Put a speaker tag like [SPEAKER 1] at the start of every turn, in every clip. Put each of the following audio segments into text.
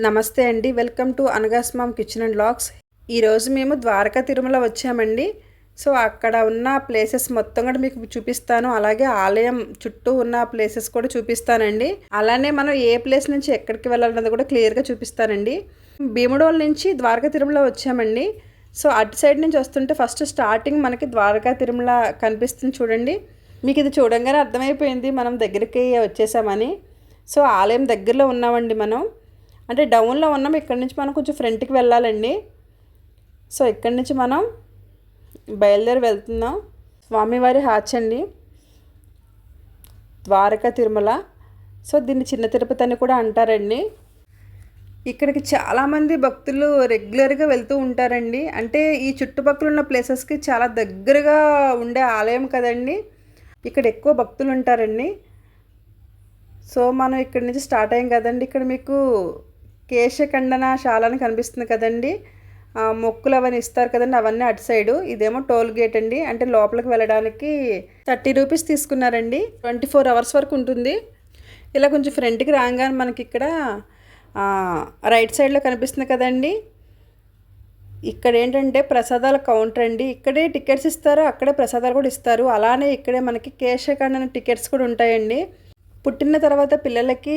[SPEAKER 1] నమస్తే అండి. Welcome to అనగాస్మామ్ కిచెన్ అండ్ లాక్స్. ఈరోజు మేము ద్వారకా తిరుమల వచ్చామండి. సో అక్కడ ఉన్న ప్లేసెస్ మొత్తం కూడా మీకు చూపిస్తాను. అలాగే ఆలయం చుట్టూ ఉన్న ప్లేసెస్ కూడా చూపిస్తానండి. అలానే మనం ఏ ప్లేస్ నుంచి ఎక్కడికి వెళ్ళాలన్నది కూడా క్లియర్గా చూపిస్తానండి. భీముడోల్ నుంచి ద్వారకా తిరుమల వచ్చామండి. సో అటు సైడ్ నుంచి వస్తుంటే ఫస్ట్ స్టార్టింగ్ మనకి ద్వారకా తిరుమల కనిపిస్తుంది చూడండి. మీకు ఇది చూడంగానే అర్థమైపోయింది. మనం దగ్గరికి వచ్చేసామని. సో ఆలయం దగ్గరలో ఉన్నామండి మనం. అంటే డౌన్లో ఉన్నాం ఇక్కడ నుంచి మనం కొంచెం ఫ్రంట్కి వెళ్ళాలండి. సో ఇక్కడి నుంచి మనం బయలుదేరి వెళ్తున్నాం. స్వామివారి హాచ్ అండి. ద్వారకా తిరుమల. సో దీన్ని చిన్న తిరుపతి అని కూడా అంటారండి. ఇక్కడికి చాలామంది భక్తులు రెగ్యులర్గా వెళ్తూ ఉంటారండి. అంటే ఈ చుట్టుపక్కల ఉన్న ప్లేసెస్కి చాలా దగ్గరగా ఉండే ఆలయం కదండి. ఇక్కడ ఎక్కువ భక్తులు ఉంటారండి. సో మనం ఇక్కడి నుంచి స్టార్ట్ అయ్యాం కదండి. ఇక్కడ మీకు కేశఖండన శాల అని కనిపిస్తుంది కదండి. మొక్కులు అవన్నీ ఇస్తారు కదండి అవన్నీ అటు సైడు. ఇదేమో టోల్ గేట్ అండి. అంటే లోపలికి వెళ్ళడానికి థర్టీ రూపీస్ తీసుకున్నారండి. ట్వంటీ ఫోర్ అవర్స్ వరకు ఉంటుంది. ఇలా కొంచెం ఫ్రంట్కి రాగానే మనకి ఇక్కడ రైట్ సైడ్లో కనిపిస్తుంది కదండి. ఇక్కడ ఏంటంటే ప్రసాదాల కౌంటర్ అండి. ఇక్కడే టికెట్స్ ఇస్తారు అక్కడే ప్రసాదాలు కూడా ఇస్తారు. అలానే ఇక్కడే మనకి కేశఖండన టికెట్స్ కూడా ఉంటాయండి. పుట్టిన తర్వాత పిల్లలకి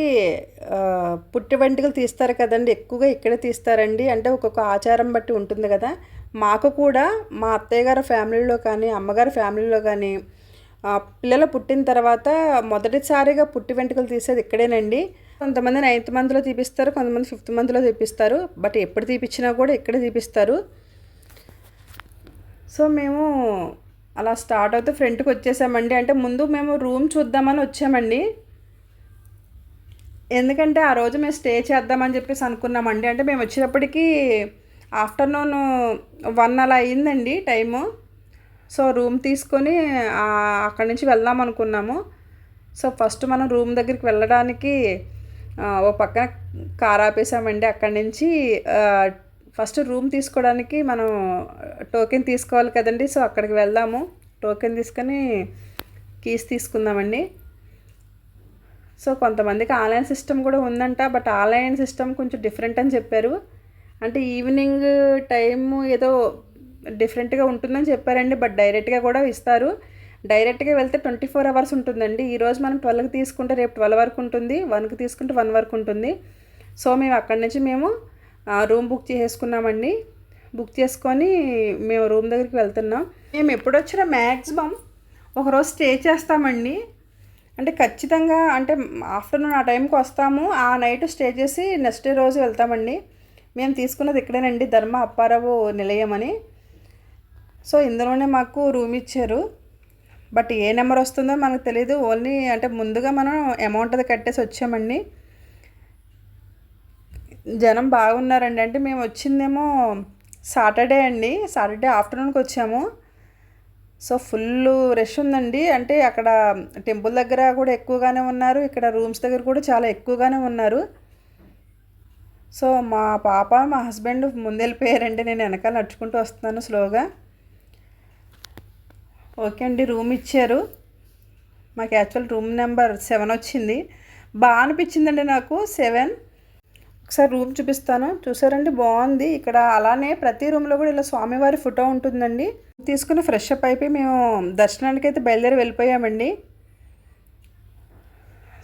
[SPEAKER 1] పుట్టి వెంట్రుకలు తీస్తారు కదండి. ఎక్కువగా ఇక్కడే తీస్తారండి. అంటే ఒక్కొక్క ఆచారం బట్టి ఉంటుంది కదా. మాకు కూడా మా అత్తయ్య గారి ఫ్యామిలీలో కానీ అమ్మగారి ఫ్యామిలీలో కానీ పిల్లలు పుట్టిన తర్వాత మొదటిసారిగా పుట్టి వెంట్రుకలు తీసేది ఇక్కడేనండి. కొంతమంది నైన్త్ మంత్లో తీపిస్తారు కొంతమంది ఫిఫ్త్ మంత్లో తీపిస్తారు. బట్ ఎప్పుడు తీపిచ్చినా కూడా ఇక్కడే తీపిస్తారు. సో మేము అలా స్టార్ట్ అవుతూ ఫ్రంట్కి వచ్చేసామండి. అంటే ముందు మేము రూమ్ చూద్దామని వచ్చామండి. ఎందుకంటే ఆ రోజు మేము స్టే చేద్దామని చెప్పేసి అనుకున్నామండి. అంటే మేము వచ్చేటప్పటికి ఆఫ్టర్నూన్ వన్ అలా అయిందండి టైము. సో రూమ్ తీసుకొని అక్కడి నుంచి వెళ్దాం అనుకున్నాము. సో ఫస్ట్ మనం రూమ్ దగ్గరికి వెళ్ళడానికి ఓ పక్కన కార్ ఆపేసామండి అక్కడి నుంచి. ఫస్ట్ రూమ్ తీసుకోవడానికి మనం టోకెన్ తీసుకోవాలి కదండి. సో అక్కడికి వెళ్దాము. టోకెన్ తీసుకొని కీస్ తీసుకుందామండి. సో కొంతమందికి ఆన్లైన్ సిస్టమ్ కూడా ఉందంట బట్ ఆన్లైన్ సిస్టమ్ కొంచెం డిఫరెంట్ అని చెప్పారు. అంటే ఈవినింగ్ టైము ఏదో డిఫరెంట్గా ఉంటుందని చెప్పారండి బట్ డైరెక్ట్గా కూడా ఇస్తారు. డైరెక్ట్గా వెళ్తే ట్వంటీ ఫోర్ అవర్స్ ఉంటుందండి. ఈరోజు మనం ట్వెల్వ్కి తీసుకుంటే రేపు ట్వెల్వ్ వరకు ఉంటుంది వన్కి తీసుకుంటే వన్ వరకు ఉంటుంది. సో మేము అక్కడి నుంచి మేము రూమ్ బుక్ చేసుకున్నామండి. బుక్ చేసుకొని మేము రూమ్ దగ్గరికి వెళ్తున్నాం. మేము ఎప్పుడు వచ్చినా మ్యాక్సిమం ఒకరోజు స్టే చేస్తామండి. అంటే ఖచ్చితంగా అంటే ఆఫ్టర్నూన్ ఆ టైంకి వస్తాము. ఆ నైట్ స్టే చేసి నెక్స్ట్ డే రోజు వెళ్తామండి. మేము తీసుకున్నది ఇక్కడేనండి ధర్మ అప్పారావు నిలయం అని. సో ఇందులోనే మాకు రూమ్ ఇచ్చారు. బట్ ఏ నెంబర్ వస్తుందో మనకు తెలియదు ఓన్లీ అంటే ముందుగా మనం అమౌంట్ అది కట్టేసి వచ్చామండి. జనం బాగున్నారండి. అంటే మేము వచ్చిందేమో సాటర్డే అండి. సాటర్డే ఆఫ్టర్నూన్కి వచ్చాము. సో ఫుల్ రష్ ఉందండి. అంటే అక్కడ టెంపుల్ దగ్గర కూడా ఎక్కువగానే ఉన్నారు. ఇక్కడ రూమ్స్ దగ్గర కూడా చాలా ఎక్కువగానే ఉన్నారు. సో మా పాప మా హస్బెండ్ ముందెళ్ళిపోయారండి. నేను వెనకాల నడుచుకుంటూ వస్తున్నాను స్లోగా. ఓకే అండి రూమ్ ఇచ్చారు. మాకు యాక్చువల్ రూమ్ నెంబర్ సెవెన్ వచ్చింది. బాగా అనిపించిందండి నాకు. సెవెన్ ఒకసారి రూమ్ చూపిస్తాను. చూసారండి? బాగుంది. ఇక్కడ అలానే ప్రతి రూమ్లో కూడా ఇలా స్వామివారి ఫోటో ఉంటుందండి. తీసుకుని ఫ్రెష్ అప్ అయిపోయి మేము దర్శనానికి అయితే బయలుదేరి వెళ్ళిపోయామండి.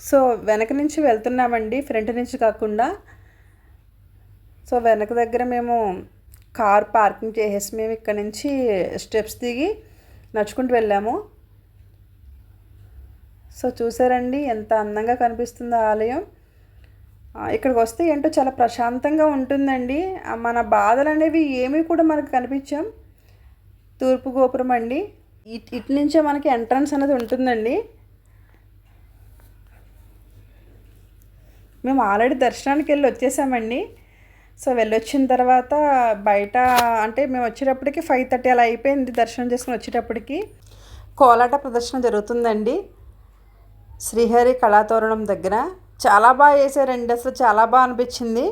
[SPEAKER 1] సో వెనక నుంచి వెళ్తున్నామండి. ఫ్రంట్ నుంచి కాకుండా. సో వెనక దగ్గర మేము కార్ పార్కింగ్ చేసేసి మేము ఇక్కడ నుంచి స్టెప్స్ దిగి నడుచుకుంటూ వెళ్ళాము. సో చూసారండి? ఎంత అందంగా కనిపిస్తుందో ఆలయం. ఇక్కడికి వస్తే ఏంటో చాలా ప్రశాంతంగా ఉంటుందండి. మన బాధలు అనేవి ఏమీ కూడా మనకు కనిపించాం. తూర్పు గోపురం అండి. ఇట్ ఇటు నుంచే మనకి ఎంట్రన్స్ అనేది ఉంటుందండి. మేము ఆల్రెడీ దర్శనానికి వెళ్ళి వచ్చేసామండి. సో వెళ్ళొచ్చిన తర్వాత బయట అంటే మేము వచ్చేటప్పటికి ఫైవ్ థర్టీ అలా అయిపోయింది దర్శనం చేసుకుని వచ్చేటప్పటికి. కోలాట ప్రదర్శన జరుగుతుందండి. శ్రీహరి కళాతోరణం దగ్గర. చాలా బాగా చేశారండి. అసలు చాలా బాగా అనిపించింది.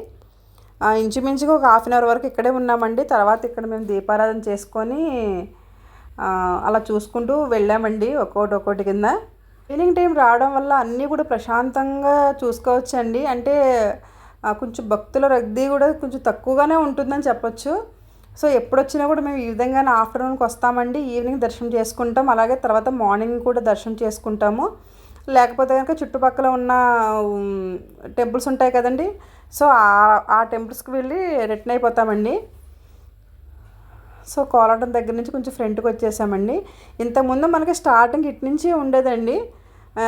[SPEAKER 1] ఇంచుమించుగా ఒక హాఫ్ అన్ అవర్ వరకు ఇక్కడే ఉన్నామండి. తర్వాత ఇక్కడ మేము దీపారాధన చేసుకొని అలా చూసుకుంటూ వెళ్ళామండి ఒక్కోటి ఒక్కోటి కింద. ఈవినింగ్ టైం రావడం వల్ల అన్నీ కూడా ప్రశాంతంగా చూసుకోవచ్చండి. అంటే కొంచెం భక్తుల రద్దీ కూడా కొంచెం తక్కువగానే ఉంటుందని చెప్పొచ్చు. సో ఎప్పుడు వచ్చినా కూడా మేము ఈ విధంగానే ఆఫ్టర్నూన్కి వస్తామండి. ఈవినింగ్ దర్శనం చేసుకుంటాం. అలాగే తర్వాత మార్నింగ్ కూడా దర్శనం చేసుకుంటాము. లేకపోతే కనుక చుట్టుపక్కల ఉన్న టెంపుల్స్ ఉంటాయి కదండి. సో ఆ- ఆ టెంపుల్స్కి వెళ్ళి రిటర్న్ అయిపోతామండి. సో కోలాటం దగ్గర నుంచి కొంచెం ఫ్రంట్కి వచ్చేసామండి. ఇంతకుముందు మనకి స్టార్టింగ్ ఇటు నుంచి ఉండేదండి.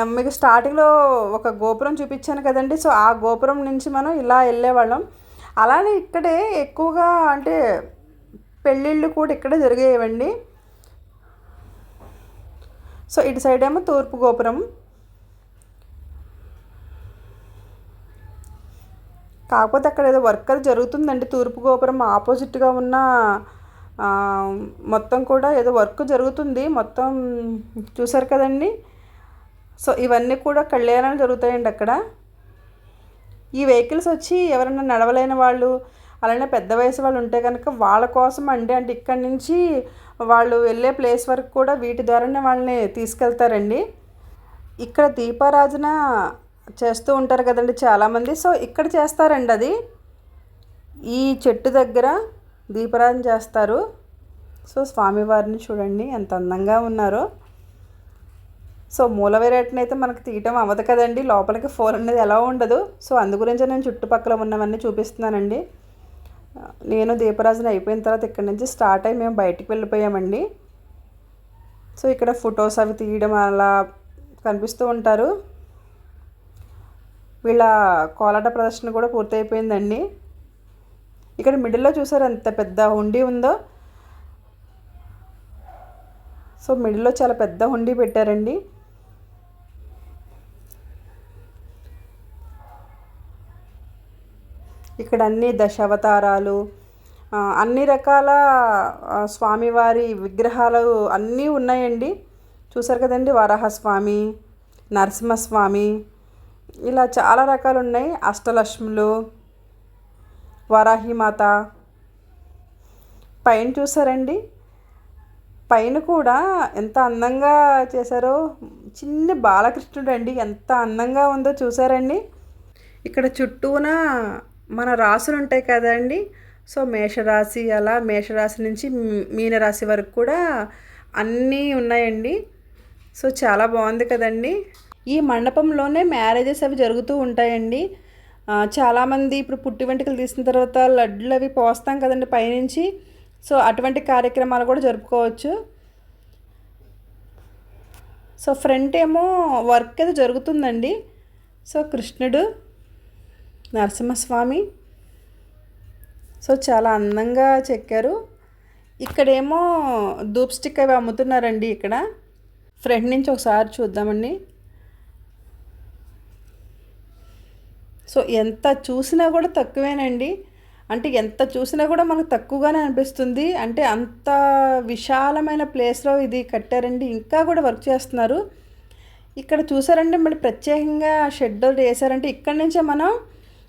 [SPEAKER 1] మీకు స్టార్టింగ్లో ఒక గోపురం చూపించాను కదండి. సో ఆ గోపురం నుంచి మనం ఇలా వెళ్ళేవాళ్ళం. అలానే ఇక్కడే ఎక్కువగా అంటే పెళ్ళిళ్ళు కూడా ఇక్కడే జరిగేవండి. సో ఇటు సైడ్ ఏమో తూర్పు గోపురం. కాకపోతే అక్కడ ఏదో వర్కర్ జరుగుతుందండి తూర్పు గోపురం ఆపోజిట్గా ఉన్న మొత్తం కూడా ఏదో వర్క్ జరుగుతుంది మొత్తం చూసారు కదండి? సో ఇవన్నీ కూడా కళ్యాణాలు జరుగుతాయండి అక్కడ. ఈ వెహికల్స్ వచ్చి ఎవరైనా నడవలేని వాళ్ళు అలానే పెద్ద వయసు వాళ్ళు ఉంటే కనుక వాళ్ళ కోసం అండి. అంటే ఇక్కడి నుంచి వాళ్ళు వెళ్ళే ప్లేస్ వరకు కూడా వీటి ద్వారానే వాళ్ళని తీసుకెళ్తారండి. ఇక్కడ దీపారాజన చేస్తూ ఉంటారు కదండి చాలామంది. సో ఇక్కడ చేస్తారండి అది. ఈ చెట్టు దగ్గర దీపరాజన చేస్తారు. సో స్వామివారిని చూడండి ఎంత అందంగా ఉన్నారో. సో మూల అయితే మనకు తీయటం అవ్వదు కదండి. లోపలికి ఫోన్ అనేది ఎలా ఉండదు. సో అందు గురించి నేను చుట్టుపక్కల ఉన్నవన్నీ చూపిస్తున్నానండి. నేను దీపరాజన అయిపోయిన తర్వాత ఇక్కడ నుంచి స్టార్ట్ అయ్యి మేము బయటికి వెళ్ళిపోయామండి. సో ఇక్కడ ఫొటోస్ అవి తీయడం అలా కనిపిస్తూ ఉంటారు. వీళ్ళ కోలాట ప్రదర్శన కూడా పూర్తయిపోయిందండి. ఇక్కడ మిడిల్లో చూసారు ఎంత పెద్ద హుండీ ఉందో? సో మిడిల్లో చాలా పెద్ద హుండీ పెట్టారండి. ఇక్కడ అన్ని దశావతారాలు అన్ని రకాల స్వామివారి విగ్రహాలు అన్నీ ఉన్నాయండి. చూసారు కదండి వరాహస్వామి నరసింహస్వామి ఇలా చాలా రకాలు ఉన్నాయి అష్టలక్ష్ములు వరాహిమాత పైన చూసారండి. పైన కూడా ఎంత అందంగా చేశారో చిన్న బాలకృష్ణుడు అండి. ఎంత అందంగా ఉందో చూసారండి. ఇక్కడ చుట్టూన మన రాసులు ఉంటాయి కదండి. సో మేషరాశి అలా మేషరాశి నుంచి మీనరాశి వరకు కూడా అన్నీ ఉన్నాయండి. సో చాలా బాగుంది కదండి. ఈ మండపంలోనే మ్యారేజెస్ అవి జరుగుతూ ఉంటాయండి. చాలామంది ఇప్పుడు పుట్టి వెంట్రుకలు తీసిన తర్వాత లడ్డులు అవి పోస్తాం కదండి పైనుంచి. సో అటువంటి కార్యక్రమాలు కూడా జరుపుకోవచ్చు. సో ఫ్రంట్ ఏమో వర్క్ ఏదో జరుగుతుందండి. సో కృష్ణుడు నరసింహస్వామి. సో చాలా అందంగా చెక్కారు. ఇక్కడేమో ధూప్ స్టిక్ అవి అమ్ముతున్నారండి ఇక్కడ. ఫ్రంట్ నుంచి ఒకసారి చూద్దామండి. సో ఎంత చూసినా కూడా తక్కువేనండి. అంటే ఎంత చూసినా కూడా మనకు తక్కువగానే అనిపిస్తుంది. అంటే అంత విశాలమైన ప్లేస్లో ఇది కట్టారండి. ఇంకా కూడా వర్క్ చేస్తున్నారు. ఇక్కడ చూసారంటే మళ్ళీ ప్రత్యేకంగా షెడ్యూల్ వేసారంటే ఇక్కడ నుంచే మనం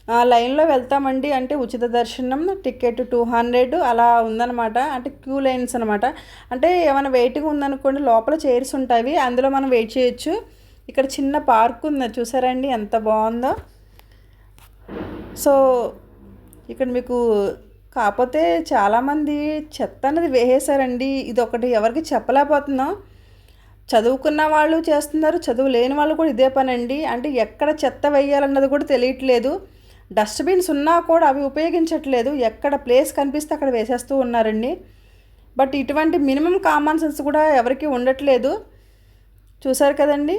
[SPEAKER 1] ఆ, లైన్లో వెళ్తామండి. అంటే ఉచిత దర్శనం టికెట్ టూ హండ్రెడ్ అలా ఉందన్నమాట. అంటే క్యూ లైన్స్ అనమాట అంటే ఏమైనా వెయిటింగ్ ఉందనుకోండి లోపల చైర్స్ ఉంటాయి. అందులో మనం వెయిట్ చేయొచ్చు. ఇక్కడ చిన్న పార్క్ ఉంది. చూసారండి ఎంత బాగుందో. సో ఇక్కడ మీకు కాకపోతే చాలామంది చెత్త అనేది వేసేసారండి ఇది ఒకటి ఎవరికి చెప్పలేకపోతున్నాం. చదువుకున్న వాళ్ళు చేస్తున్నారు చదువు లేని వాళ్ళు కూడా ఇదే పని అండి అంటే ఎక్కడ చెత్త వేయాలన్నది కూడా తెలియట్లేదు. డస్ట్బిన్స్ ఉన్నా కూడా అవి ఉపయోగించట్లేదు. ఎక్కడ ప్లేస్ కనిపిస్తే అక్కడ వేసేస్తూ ఉన్నారండి. బట్ ఇటువంటి మినిమం కామన్ సెన్స్ కూడా ఎవరికి ఉండట్లేదు. చూసారు కదండి?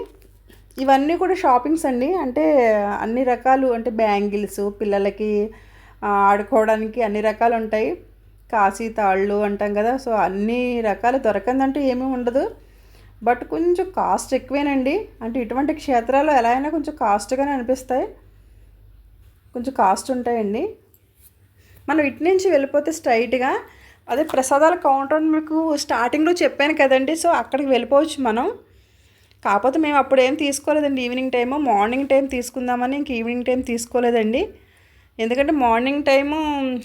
[SPEAKER 1] ఇవన్నీ కూడా షాపింగ్స్ అండి. అంటే అన్ని రకాలు అంటే బ్యాంగిల్స్ పిల్లలకి ఆడుకోవడానికి అన్ని రకాలు ఉంటాయి. కాశీ తాళ్ళు అంటాం కదా సో అన్ని రకాలు దొరకందంటూ ఏమీ ఉండదు. బట్ కొంచెం కాస్ట్ ఎక్కువేనండి. అంటే ఇటువంటి క్షేత్రాలు ఎలా అయినా కొంచెం కాస్ట్గానే అనిపిస్తాయి. కొంచెం కాస్ట్ ఉంటాయండి. మనం ఇటు నుంచి వెళ్ళిపోతే స్ట్రైట్గా అదే ప్రసాదాల కౌంటర్ మీకు స్టార్టింగ్లో చెప్పాను కదండి సో అక్కడికి వెళ్ళిపోవచ్చు మనం. కాకపోతే మేము అప్పుడేం తీసుకోలేదండి. ఈవినింగ్ టైము మార్నింగ్ టైం తీసుకుందామని ఇంక ఈవినింగ్ టైం తీసుకోలేదండి. ఎందుకంటే మార్నింగ్ టైము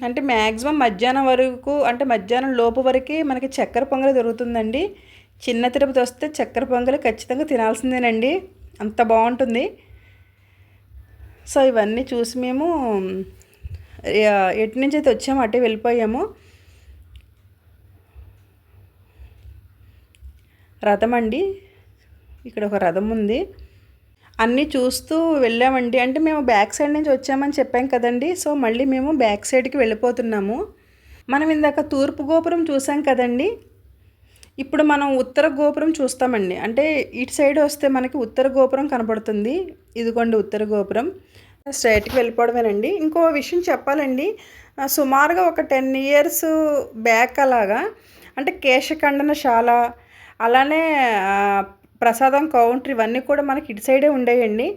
[SPEAKER 1] అంటే మ్యాక్సిమం మధ్యాహ్నం వరకు అంటే మధ్యాహ్నం లోపు వరకే మనకి చక్కెర పొంగలి దొరుకుతుందండి. చిన్న తిరుపతి వస్తే చక్కెర పొంగలి ఖచ్చితంగా తినాల్సిందేనండి. అంత బాగుంటుంది. సో ఇవన్నీ చూసి మేము ఎటు నుంచి అయితే వచ్చాము అటే వెళ్ళిపోయాము. రథం అండి ఇక్కడ ఒక రథం ఉంది. అన్నీ చూస్తూ వెళ్ళామండి. అంటే మేము బ్యాక్ సైడ్ నుంచి వచ్చామని చెప్పాం కదండి. సో మళ్ళీ మేము బ్యాక్ సైడ్కి వెళ్ళిపోతున్నాము. మనం ఇందాక తూర్పు గోపురం చూసాం కదండి. ఇప్పుడు మనం ఉత్తర గోపురం చూస్తామండి. అంటే ఇటు సైడ్ వస్తే మనకి ఉత్తర గోపురం కనపడుతుంది. ఇదిగోండి ఉత్తర గోపురం. స్ట్రైట్కి వెళ్ళిపోవడమేనండి. ఇంకో విషయం చెప్పాలండి. సుమారుగా ఒక టెన్ ఇయర్స్ బ్యాక్ అలాగా. అంటే కేశఖండనశాల అలానే ప్రసాదం కౌంటర్ ఇవన్నీ కూడా మనకి ఇటు సైడే ఉండేయండి.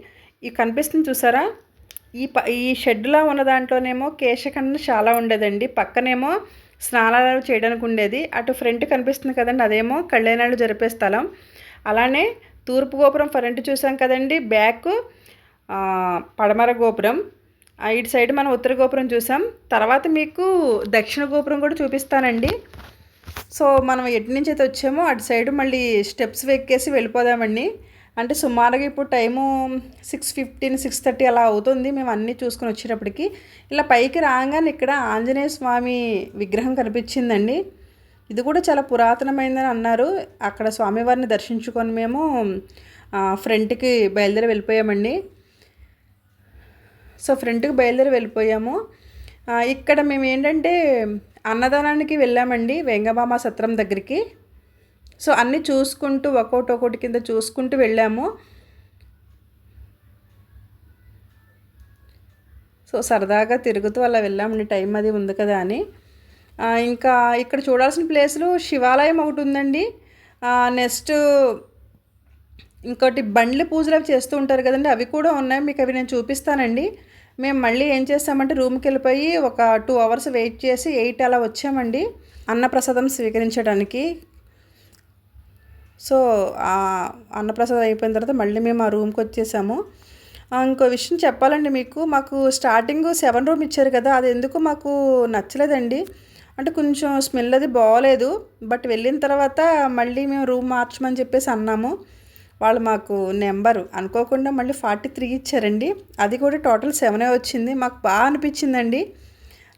[SPEAKER 1] ఇవి కనిపిస్తుంది చూసారా? ఈ ప ఈ షెడ్లా ఉన్న దాంట్లోనేమో కేశకన్న చాలా ఉండేదండి. పక్కనేమో స్నానాలు చేయడానికి ఉండేది. అటు ఫ్రంట్ కనిపిస్తుంది కదండి అదేమో కళ్యాణాలు జరిపే స్థలం. అలానే తూర్పు గోపురం ఫ్రంట్ చూసాం కదండి బ్యాక్ పడమర గోపురం. ఇటు సైడ్ మనం ఉత్తర గోపురం చూసాం. తర్వాత మీకు దక్షిణ గోపురం కూడా చూపిస్తానండి. సో మనం ఎటు నుంచి అయితే వచ్చామో అటు సైడ్ మళ్ళీ స్టెప్స్ ఎక్కేసి వెళ్ళిపోదామండి. అంటే సుమారుగా ఇప్పుడు time six fifteen six thirty అలా అవుతుంది. మేము అన్నీ చూసుకొని వచ్చేటప్పటికి ఇలా పైకి రాగానే ఇక్కడ ఆంజనేయ స్వామి విగ్రహం కనిపించిందండి. ఇది కూడా చాలా పురాతనమైందని అన్నారు. అక్కడ స్వామివారిని దర్శించుకొని మేము ఫ్రంట్కి బయలుదేరి వెళ్ళిపోయామండి. సో ఫ్రంట్కి బయలుదేరి వెళ్ళిపోయాము. ఇక్కడ మేము ఏంటంటే అన్నదానానికి వెళ్ళామండి వెంగబామ సత్రం దగ్గరికి. సో అన్నీ చూసుకుంటూ ఒక్కొక్కటి ఒకటి కింద చూసుకుంటూ వెళ్ళాము. సో సరదాగా తిరుగుతూ అలా వెళ్ళామండి. టైం అది ఉంది కదా అని. ఇంకా ఇక్కడ చూడాల్సిన ప్లేసులు శివాలయం ఒకటి ఉందండి. నెక్స్ట్ ఇంకోటి బండ్లు పూజలు అవి చేస్తూ ఉంటారు కదండి. అవి కూడా ఉన్నాయి. మీకు అవి నేను చూపిస్తానండి. మేము మళ్ళీ ఏం చేస్తామంటే రూమ్కి వెళ్ళిపోయి ఒక టూ అవర్స్ వెయిట్ చేసి ఎయిట్ అలా వచ్చామండి అన్నప్రసాదం స్వీకరించడానికి. సో అన్నప్రసాదం అయిపోయిన తర్వాత మళ్ళీ మేము ఆ రూమ్కి వచ్చేసాము. ఇంకో విషయం చెప్పాలండి మీకు మాకు స్టార్టింగ్ సెవెన్ రూమ్ ఇచ్చారు కదా అది ఎందుకు మాకు నచ్చలేదండి? అంటే కొంచెం స్మెల్ అది బాగోలేదు బట్ వెళ్ళిన తర్వాత మళ్ళీ మేము రూమ్ మార్చమని చెప్పేసి అన్నాము. వాళ్ళు మాకు నెంబరు. అనుకోకుండా మళ్ళీ ఫార్టీ త్రీ ఇచ్చారండి. అది కూడా టోటల్ సెవెనే వచ్చింది. మాకు బాగా అనిపించిందండి.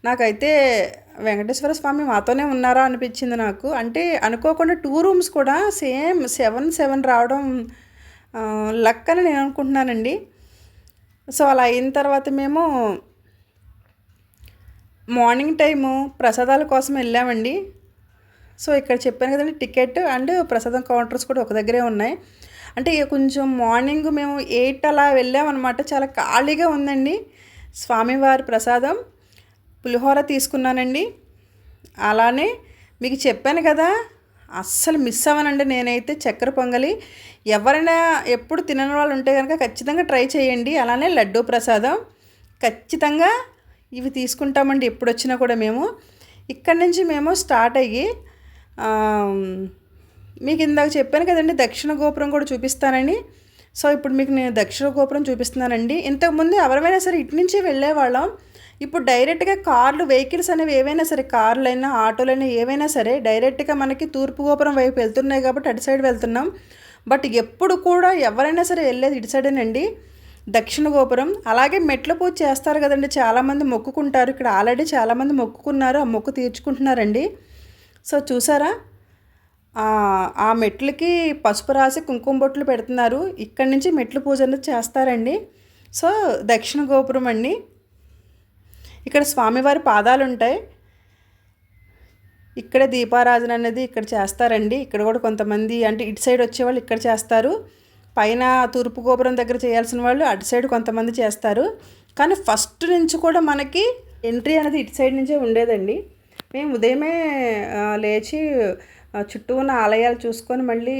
[SPEAKER 1] నాకైతే వెంకటేశ్వర స్వామి మాతోనే ఉన్నారా అనిపించింది నాకు. అంటే అనుకోకుండా టూ రూమ్స్ కూడా సేమ్ సెవెన్ సెవెన్ రావడం లక్ అని నేను అనుకుంటున్నానండి. సో అలా అయిన తర్వాత మేము మార్నింగ్ టైము ప్రసాదాల కోసం వెళ్ళామండి. సో ఇక్కడ చెప్పాను కదండి టికెట్ అండ్ ప్రసాదం కౌంటర్స్ కూడా ఒక దగ్గరే ఉన్నాయి. అంటే ఇక కొంచెం మార్నింగ్ మేము ఎయిట్ అలా వెళ్ళామన్నమాట. చాలా ఖాళీగా ఉందండి. స్వామివారి ప్రసాదం పులిహోర తీసుకున్నానండి. అలానే మీకు చెప్పాను కదా అస్సలు మిస్ అవ్వనండి నేనైతే చక్కెర పొంగలి. ఎవరైనా ఎప్పుడు తినని వాళ్ళు ఉంటే కనుక ఖచ్చితంగా ట్రై చేయండి. అలానే లడ్డూ ప్రసాదం. ఖచ్చితంగా ఇవి తీసుకుంటామండి ఎప్పుడు వచ్చినా కూడా మేము. ఇక్కడి నుంచి మేము స్టార్ట్ అయ్యి మీకు ఇందాక చెప్పాను కదండి దక్షిణ గోపురం కూడా చూపిస్తానని. సో ఇప్పుడు మీకు నేను దక్షిణ గోపురం చూపిస్తున్నానండి. ఇంతకుముందు ఎవరైనా సరే ఇటు నుంచి వెళ్ళేవాళ్ళం. ఇప్పుడు డైరెక్ట్గా కార్లు వెహికల్స్ అనేవి ఏవైనా సరే కార్లైనా ఆటోలైనా ఏవైనా సరే డైరెక్ట్గా మనకి తూర్పు గోపురం వైపు వెళ్తున్నాయి కాబట్టి అటు సైడ్ వెళ్తున్నాం. బట్ ఎప్పుడు కూడా ఎవరైనా సరే వెళ్ళేది ఇటు సైడేనండి దక్షిణ గోపురం. అలాగే మెట్ల పూజ చేస్తారు కదండి చాలామంది మొక్కుకుంటారు. ఇక్కడ ఆల్రెడీ చాలామంది మొక్కుకున్నారు ఆ మొక్కు తీర్చుకుంటున్నారండి. సో చూసారా? ఆ మెట్లకి పసుపు రాసి కుంకుమ బొట్లు పెడుతున్నారు. ఇక్కడి నుంచి మెట్లు పూజ అనేది చేస్తారండి. సో దక్షిణ గోపురం అండి. ఇక్కడ స్వామివారి పాదాలు ఉంటాయి ఇక్కడ దీపారాధన అనేది ఇక్కడ చేస్తారండి. ఇక్కడ కూడా కొంతమంది అంటే ఇటు సైడ్ వచ్చేవాళ్ళు ఇక్కడ చేస్తారు. పైన తూర్పు గోపురం దగ్గర చేయాల్సిన వాళ్ళు అటు సైడ్ కొంతమంది చేస్తారు. కానీ ఫస్ట్ నుంచి కూడా మనకి ఎంట్రీ అనేది ఇటు సైడ్ నుంచే ఉండేదండి. మేము ఉదయమే లేచి చుట్టూ ఉన్న ఆలయాలు చూసుకొని మళ్ళీ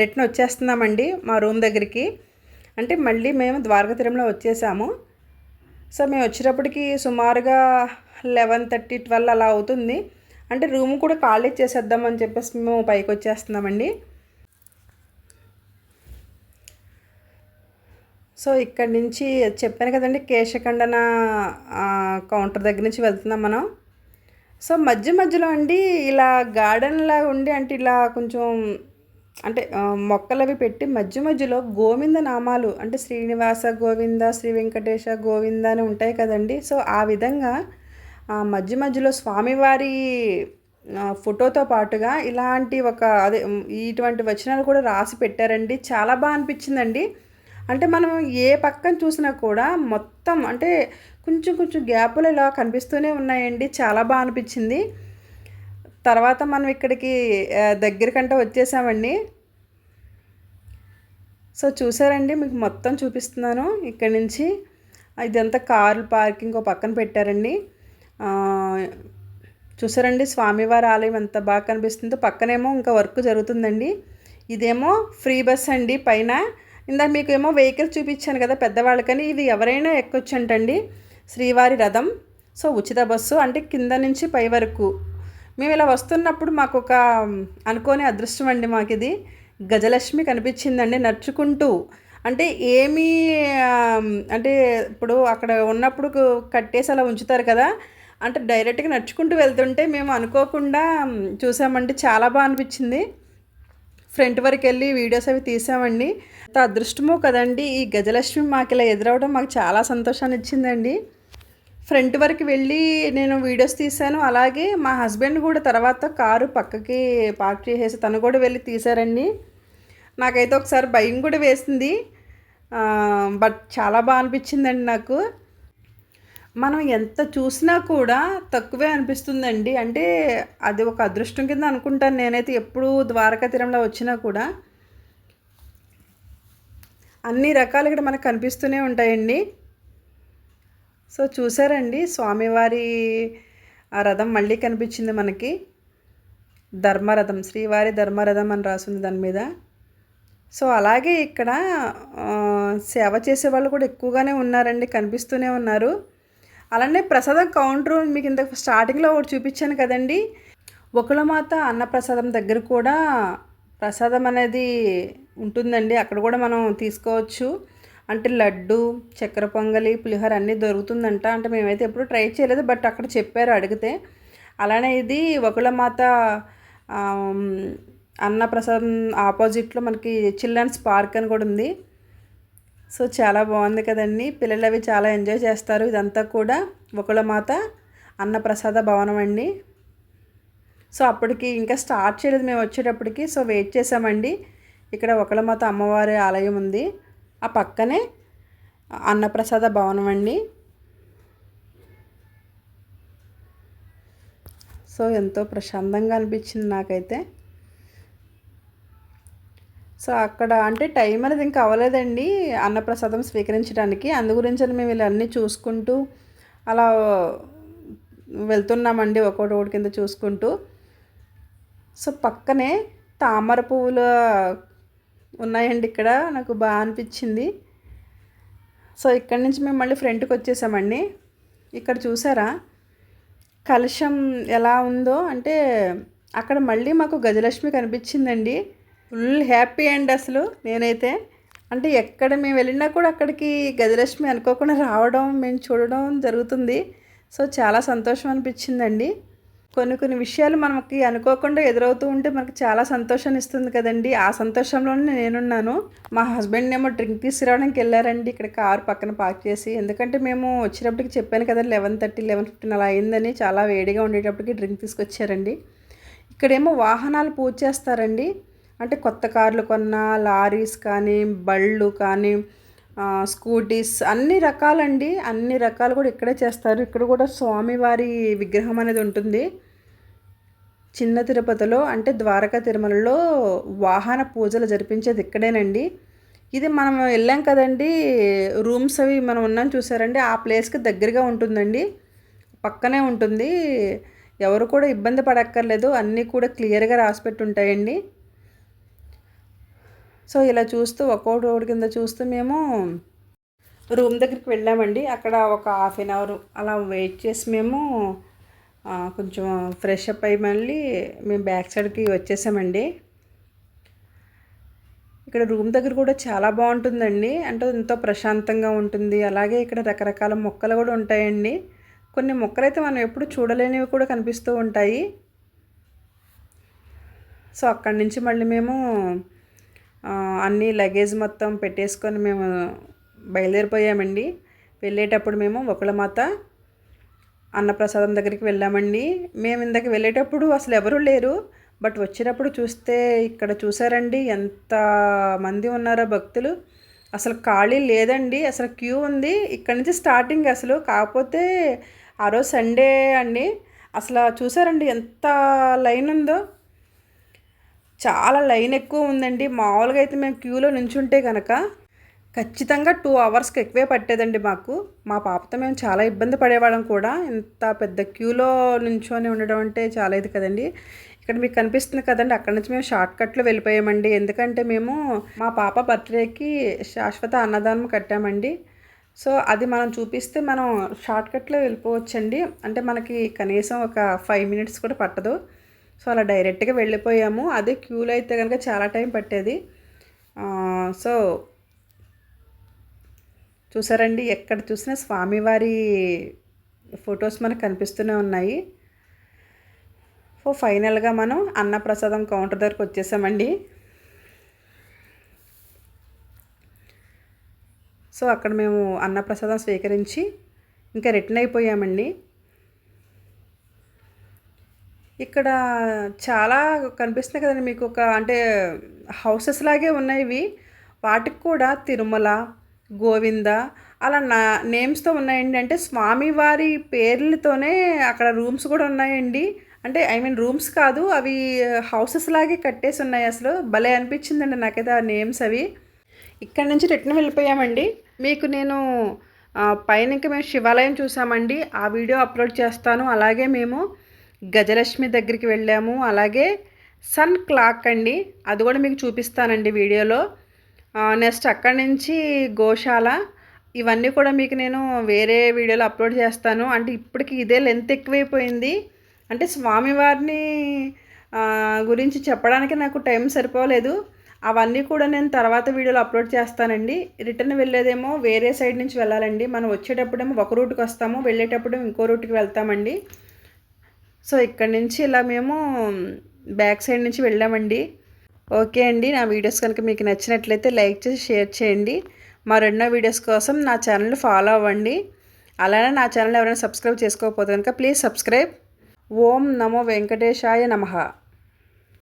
[SPEAKER 1] రిటర్న్ వచ్చేస్తున్నామండి మా రూమ్ దగ్గరికి. అంటే మళ్ళీ మేము ద్వారకా తిరుమల వచ్చేసాము. సో మేము వచ్చేటప్పటికి సుమారుగా లెవెన్ థర్టీ ట్వెల్వ్ అలా అవుతుంది. అంటే రూమ్ కూడా ఖాళీ చేసేద్దామని చెప్పేసి మేము పైకి వచ్చేస్తున్నామండి. సో ఇక్కడి నుంచి చెప్పాను కదండి కేశఖండన కౌంటర్ దగ్గర నుంచి వెళ్తున్నాం మనం. సో మధ్య మధ్యలో అండి ఇలా గార్డెన్లా ఉండి అంటే ఇలా కొంచెం అంటే మొక్కలు మొక్కలవి పెట్టి మధ్య మధ్యలో గోవింద నామాలు అంటే శ్రీనివాస గోవింద శ్రీ వెంకటేశ గోవింద అని ఉంటాయి కదండి. సో ఆ విధంగా మధ్య మధ్యలో స్వామివారి ఫోటోతో పాటుగా ఇలాంటి ఒక అదే ఇటువంటి వచనాలు కూడా రాసి పెట్టారండి. చాలా బాగా అనిపించిందండి. అంటే మనం ఏ పక్కన చూసినా కూడా మొత్తం అంటే కొంచెం కొంచెం గ్యాపులు ఇలా కనిపిస్తూనే ఉన్నాయండి. చాలా బాగా అనిపించింది. తర్వాత మనం ఇక్కడికి ఆ, దగ్గరికంటే వచ్చేసామండి. సో చూసారండి మీకు మొత్తం చూపిస్తున్నాను ఇక్కడ నుంచి. ఇదంతా కార్లు పార్కింగ్ ఒక పక్కన పెట్టారండి. చూసారండి స్వామివారి ఆలయం ఎంత బాగా కనిపిస్తుందో. పక్కనేమో ఇంకా వర్క్ జరుగుతుందండి. ఇదేమో ఫ్రీ బస్ అండి పైన. ఇందాక మీకు ఏమో వెహికల్ చూపించాను కదా పెద్దవాళ్ళకని ఇది ఎవరైనా ఎక్కొచ్చంటండి. శ్రీవారి రథం. సో ఉచిత బస్సు అంటే కింద నుంచి పై వరకు. మేము ఇలా వస్తున్నప్పుడు మాకు ఒక అనుకోని అదృష్టం అండి మాకు ఇది గజలక్ష్మి కనిపించిందండి నడుచుకుంటూ. అంటే ఏమీ అంటే ఇప్పుడు అక్కడ ఉన్నప్పుడు కట్టేసి అలా ఉంచుతారు కదా. అంటే డైరెక్ట్గా నడుచుకుంటూ వెళ్తుంటే మేము అనుకోకుండా చూసామండి. చాలా బాగా అనిపించింది. ఫ్రంట్ వరకు వెళ్ళి వీడియోస్ అవి తీసామండి. అదృష్టమో కదండి. ఈ గజలక్ష్మి మాకు ఇలా ఎదురవడం మాకు చాలా సంతోషాన్ని ఇచ్చిందండి ఫ్రంట్ వరకు వెళ్ళి నేను వీడియోస్ తీశాను. అలాగే మా హస్బెండ్ కూడా తర్వాత కారు పక్కకి పార్క్ చేసేసి తను కూడా వెళ్ళి తీశారండి. నాకైతే ఒకసారి భయం కూడా వేసింది. బట్ చాలా బాగా అనిపించిందండి నాకు. మనం ఎంత చూసినా కూడా తక్కువే అనిపిస్తుందండి. అంటే అది ఒక అదృష్టం కింద అనుకుంటాను నేనైతే ఎప్పుడు ద్వారకా తీరంలో వచ్చినా కూడా. అన్ని రకాలు ఇక్కడ మనకు కనిపిస్తూనే ఉంటాయండి. సో చూసారండి స్వామివారి ఆ రథం మళ్ళీ కనిపించింది మనకి. ధర్మరథం శ్రీవారి ధర్మరథం అని రాసింది దాని మీద. సో అలాగే ఇక్కడ సేవ చేసే వాళ్ళు కూడా ఎక్కువగానే ఉన్నారండి కనిపిస్తూనే ఉన్నారు. అలానే ప్రసాదం కౌంటర్ మీకు ఇంత స్టార్టింగ్లో ఒకటి చూపించాను కదండి. ఒకలమాత అన్నప్రసాదం దగ్గర కూడా ప్రసాదం అనేది ఉంటుందండి. అక్కడ కూడా మనం తీసుకోవచ్చు. అంటే లడ్డు చక్కెర పొంగలి పులిహోర అన్నీ దొరుకుతుందంట. అంటే మేమైతే ఎప్పుడు ట్రై చేయలేదు. బట్ అక్కడ చెప్పారు అడిగితే. అలానే ఇది ఒకలమాత అన్నప్రసాదం ఆపోజిట్లో మనకి చిల్డ్రన్స్ పార్క్ అని కూడా ఉంది. సో చాలా బాగుంది కదండి. పిల్లలు అవి చాలా ఎంజాయ్ చేస్తారు. ఇదంతా కూడా ఒకలమాత అన్నప్రసాద భవనం అండి. సో అప్పటికి ఇంకా స్టార్ట్ చేయలేదు. మేము వచ్చేటప్పటికి. సో వెయిట్ చేసామండి. ఇక్కడ ఒకలమాత అమ్మవారి ఆలయం ఉంది. ఆ పక్కనే అన్నప్రసాద భవనం అండి. సో ఎంతో ప్రశాంతంగా అనిపించింది నాకైతే. సో అక్కడ అంటే టైం అనేది ఇంకా అవ్వలేదండి అన్నప్రసాదం స్వీకరించడానికి. అందు గురించి మేము ఇలా అన్నీ చూసుకుంటూ అలా వెళ్తున్నామండి ఒకటి ఒకటి కింద చూసుకుంటూ. సో పక్కనే తామర పువ్వుల ఉన్నాయండి ఇక్కడ. నాకు బాగా అనిపించింది. సో ఇక్కడి నుంచి మేము మళ్ళీ ఫ్రంట్కి వచ్చేసామండి. ఇక్కడ చూసారా? కలశం ఎలా ఉందో అంటే అక్కడ మళ్ళీ మాకు గజలక్ష్మి కనిపించిందండి. ఫుల్ హ్యాపీ అండ్ అసలు నేనైతే. అంటే ఎక్కడ మేము వెళ్ళినా కూడా అక్కడికి గజలక్ష్మి అనుకోకుండా రావడం మేము చూడడం జరుగుతుంది. సో చాలా సంతోషం అనిపించిందండి. కొన్ని కొన్ని విషయాలు మనకి అనుకోకుండా ఎదురవుతూ ఉంటే మనకి చాలా సంతోషాన్ని ఇస్తుంది కదండి. ఆ సంతోషంలోనే నేనున్నాను. మా హస్బెండ్ ఏమో డ్రింక్ తీసుకురావడానికి వెళ్ళారండి. ఇక్కడ కార్ పక్కన పార్క్ చేసి. ఎందుకంటే మేము వచ్చేటప్పటికి చెప్పాను కదా లెవెన్ థర్టీ లెవెన్ ఫిఫ్టీన్ అలా అయిందని చాలా వేడిగా ఉండేటప్పటికి డ్రింక్ తీసుకొచ్చారండి. ఇక్కడేమో వాహనాలు పూజ చేస్తారండి. అంటే కొత్త కార్లు కొన్న లారీస్ కానీ బళ్ళు కానీ స్కూటీస్ అన్ని రకాలండి. అన్ని రకాలు కూడా ఇక్కడే చేస్తారు. ఇక్కడ కూడా స్వామివారి విగ్రహం అనేది ఉంటుంది. చిన్న తిరుపతిలో అంటే ద్వారకా తిరుమలలో వాహన పూజలు జరిపించేది ఇక్కడేనండి. ఇది మనం వెళ్ళాం కదండి. రూమ్స్ అవి మనం ఉన్నాం చూసారండి. ఆ ప్లేస్కి దగ్గరగా ఉంటుందండి. పక్కనే ఉంటుంది. ఎవరు కూడా ఇబ్బంది పడక్కర్లేదు. అన్నీ కూడా క్లియర్గా రాసిపెట్టి ఉంటాయండి సో ఇలా చూస్తూ ఒక్కోటి ఒకటి కింద చూస్తూ మేము రూమ్ దగ్గరికి వెళ్ళామండి. అక్కడ ఒక హాఫ్ అన్ అవర్ అలా వెయిట్ చేసి మేము కొంచెం ఫ్రెష్ అప్ అయ్యి మళ్ళీ మేము బ్యాక్ సైడ్కి వచ్చేసామండి. ఇక్కడ రూమ్ దగ్గర కూడా చాలా బాగుంటుందండి. అంటే ఎంతో ప్రశాంతంగా ఉంటుంది. అలాగే ఇక్కడ రకరకాల మొక్కలు కూడా ఉంటాయండి. కొన్ని మొక్కలు అయితే మనం ఎప్పుడు చూడలేనివి కూడా కనిపిస్తూ ఉంటాయి. సో అక్కడి నుంచి మళ్ళీ మేము అన్ని లగేజ్ మొత్తం పెట్టేసుకొని మేము బయలుదేరిపోయామండి. వెళ్ళేటప్పుడు మేము ఒకళ్ళమాత అన్నప్రసాదం దగ్గరికి వెళ్ళామండి. మేము ఇందాక వెళ్ళేటప్పుడు అసలు ఎవరూ లేరు. బట్ వచ్చేటప్పుడు చూస్తే ఇక్కడ చూసారండి ఎంత మంది ఉన్నారో భక్తులు. అసలు ఖాళీ లేదండి అసలు క్యూ ఉంది. ఇక్కడ నుంచి స్టార్టింగ్ అసలు. కాకపోతే ఆ రోజు సండే అండి. అసలు చూసారండి ఎంత లైన్ ఉందో. చాలా లైన్ ఎక్కువ ఉందండి. మామూలుగా అయితే మేము క్యూలో నుంచుంటే కనుక ఖచ్చితంగా టూ అవర్స్కి ఎక్కువే పట్టేదండి మాకు. మా పాపతో మేము చాలా ఇబ్బంది పడేవాళ్ళం కూడా. ఇంత పెద్ద క్యూలో నుంచొని ఉండడం అంటే చాలా ఇది కదండి. ఇక్కడ మీకు కనిపిస్తుంది కదండి అక్కడ నుంచి మేము షార్ట్ కట్లో వెళ్ళిపోయామండి. ఎందుకంటే మేము మా పాప బర్త్డేకి శాశ్వత అన్నదానం కట్టామండి. సో అది మనం చూపిస్తే మనం షార్ట్ కట్లో వెళ్ళిపోవచ్చండి. అంటే మనకి కనీసం ఒక ఫైవ్ మినిట్స్ కూడా పట్టదు. సో అలా డైరెక్ట్గా వెళ్ళిపోయాము. అదే క్యూలో అయితే కనుక చాలా టైం పట్టేది. సో చూసారండి ఎక్కడ చూసినా స్వామివారి ఫొటోస్ మనకు కనిపిస్తూనే ఉన్నాయి. సో ఫైనల్గా మనం అన్నప్రసాదం కౌంటర్ దగ్గరకు వచ్చేసామండి. సో అక్కడ మేము అన్నప్రసాదం స్వీకరించి ఇంకా రిటర్న్ అయిపోయామండి. ఇక్కడ చాలా కనిపిస్తున్నాయి కదండి మీకు ఒక అంటే హౌసెస్ లాగే ఉన్నాయి ఇవి. వాటికి కూడా తిరుమల గోవింద అలా నా నేమ్స్తో ఉన్నాయండి. అంటే స్వామివారి పేర్లతోనే అక్కడ రూమ్స్ కూడా ఉన్నాయండి. అంటే ఐ మీన్ రూమ్స్ కాదు అవి హౌసెస్ లాగే కట్టేసి ఉన్నాయి అసలు. భలే అనిపించిందండి నాకైతే ఆ నేమ్స్ అవి. ఇక్కడ నుంచి రిటర్న్ వెళ్ళిపోయామండి. మీకు నేను పైన ఇంకా మేము శివాలయం చూసామండి. ఆ వీడియో అప్లోడ్ చేస్తాను. అలాగే మేము గజలక్ష్మి దగ్గరికి వెళ్ళాము. అలాగే సన్ క్లాక్ అండి. అది కూడా మీకు చూపిస్తానండి వీడియోలో. నెక్స్ట్ అక్కడి నుంచి గోశాల. ఇవన్నీ కూడా మీకు నేను వేరే వీడియోలో అప్లోడ్ చేస్తాను. అంటే ఇప్పటికి ఇదే లెంత్ ఎక్కువైపోయింది. అంటే స్వామివారిని గురించి చెప్పడానికి నాకు టైం సరిపోలేదు. అవన్నీ కూడా నేను తర్వాత వీడియోలో అప్లోడ్ చేస్తానండి. రిటర్న్ వెళ్ళేదేమో వేరే సైడ్ నుంచి వెళ్ళాలండి. మనం వచ్చేటప్పుడేమో ఒక రూట్కి వస్తాము. వెళ్ళేటప్పుడు ఇంకో రూట్కి వెళ్తామండి. సో ఇక్కడ నుంచి ఇలా మేము బ్యాక్ సైడ్ నుంచి వెళ్ళామండి. ఓకే అండి నా వీడియోస్ కనుక మీకు నచ్చినట్లయితే లైక్ చేసి షేర్ చేయండి. మా రెండో వీడియోస్ కోసం నా ఛానల్ ఫాలో అవ్వండి. అలానే నా ఛానల్ ఎవరైనా సబ్స్క్రైబ్ చేసుకోకపోతే కనుక ప్లీజ్ సబ్స్క్రైబ్. ఓం నమో వెంకటేశాయ నమః.